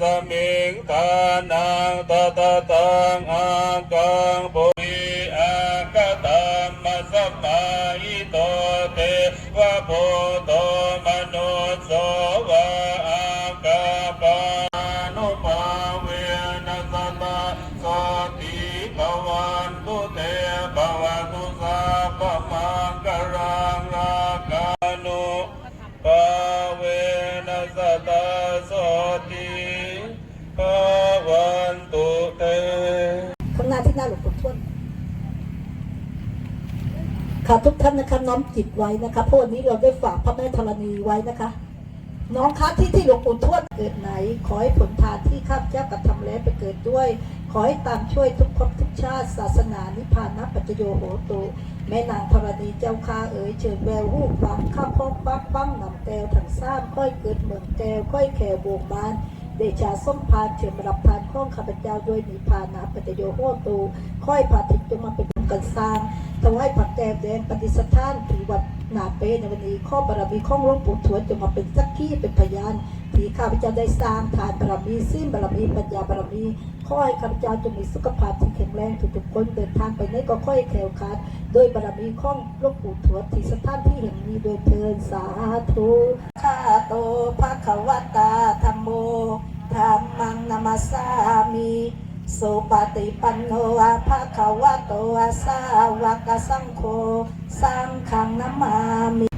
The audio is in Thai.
สมิงตตตังอากังปุริอากตัมมัสสมาหิโตเทวะโพโตมนุสโสวะอากาปานุภาเวนัสตาโสติภวันตุเตภวตุสัพพมังกรังราคานุภาเวนัสตาโสติ ภวันตุเตข้างหน้าที่หน้าหลวงปู่ทวดค่ะทุกท่านนะคะน้อมจิตไว้นะคะเพราะวันนี้เราได้ฝากพระแม่ธรณีไว้นะคะ น้องคะที่ที่หลวงปู่ทวดเกิดไหน ขอให้ผลทานที่ข้าพเจ้ากระทำแล้วไปเกิดด้วย ขอให้ตามช่วยทุกภพทุกชาติศาสนานิพพานะปัจโยโหตุแม่นางธรณีเจ้าข้าเอ๋ยเชิญแววหูฟังข้าพ่อฟักฟังนำแก้วถังซ้ำค่อยเกิดเมืองแก้วค่อยแขวโบกบาน เดชาส้มพานเชิญมารับพานข้องข้าพเจ้าด้วยนิพานะปัจโยโหตุค่อยพาทิตจงมาเป็นกันสร้างถวายผักแก้วแดงปฏิสถานผีวัดนาเปในวันนี้ข้อบารมีข้องหลวงปู่ทวดจะมาเป็นสักขีเป็นพยานที่ข้าพเจ้าได้สร้างทานบารมีสิ้นบารมีปัญญาบารมีขอให้ข้าพเจ้าจงมีสุขภาพที่แข็งแรงทุกคนเดินทางไปไหนก็ค่อยแคล้วคลาดโดยบารมีข้องหลวงปู่ทวดที่สถานที่แห่งนี้โดยเทินสาธุข้าโตภะคะวตาธัมโม มังนาสามิสุปฏิปันโนอาภะคะวะโตอาสาวกสังโฆสังฆังนามามิ